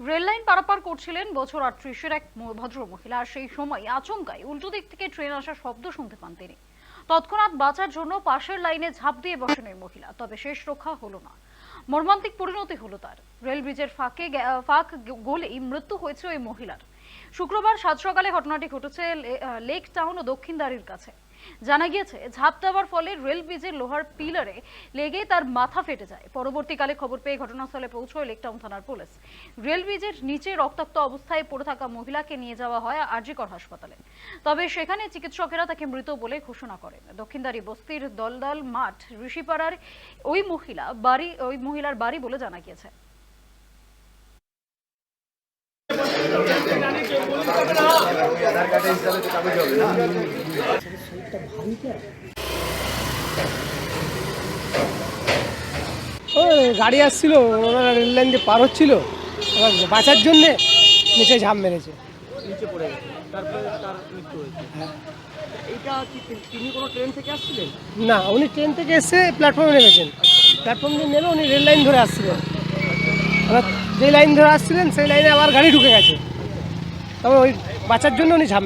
Rail line পারাপার করছিলেন বছর আটত্রিশের এক ভদ্র মহিলা। সেই সময় আচমকায় উল্টো দিক থেকে ট্রেন আসার শব্দ শুনতে পান তিনি। তৎক্ষণাৎ বাঁচার জন্য পাশের লাইনে ঝাঁপ দিয়ে বসেন ওই মহিলা। তবে শেষ রক্ষা হলো না। মর্মান্তিক পরিণতি হলো তার। রেল ব্রিজের ফাঁকে ফাঁক গলেই মৃত্যু হয়েছে ওই মহিলার। শুক্রবার সাত সকালে ঘটনাটি ঘটেছে লেক টাউন ও দক্ষিণদারির কাছে। জানা গিয়েছে, ঝাঁপ দেওয়ার ফলে রেল ব্রিজের লোহার পিলারে লেগে তার মাথা ফেটে যায়। পরবর্তীকালে খবর পেয়ে ঘটনাস্থলে পৌঁছয় লেকটাউন থানার পুলিশ। রেল ব্রিজের নিচে রক্তাক্ত অবস্থায় পড়ে থাকা মহিলাকে নিয়ে যাওয়া হয় আরজিকর হাসপাতালে। তবে সেখানে চিকিৎসকেরা তাকে মৃত বলে ঘোষণা করেন। দক্ষিণদারি বস্তির দলদল মাঠ, ঋষিপাড়ার ওই মহিলা বাড়ি ওই মহিলার বাড়ি বলে জানা গিয়েছে। গাড়ি আসছিল ওনারা রেল লাইন দিয়ে পার হচ্ছিল। বাঁচার জন্যে নিচে ঝাঁপ মেরেছে। নিচে পড়ে গেছে। তারপরে তার মৃত্যু হয়েছে। এইটা কি তিনি কোনো ট্রেন থেকে আসছিলেন? না উনি ট্রেন থেকে এসে প্ল্যাটফর্মে নেমেছেন। প্ল্যাটফর্ম দিয়ে নেমে উনি রেল লাইন ধরে আসছিলেন। যে লাইন ধরে আসছিলেন সেই লাইনে আবার গাড়ি ঢুকে গেছে। তবে ওই বাঁচার জন্য উনি ঝাঁপ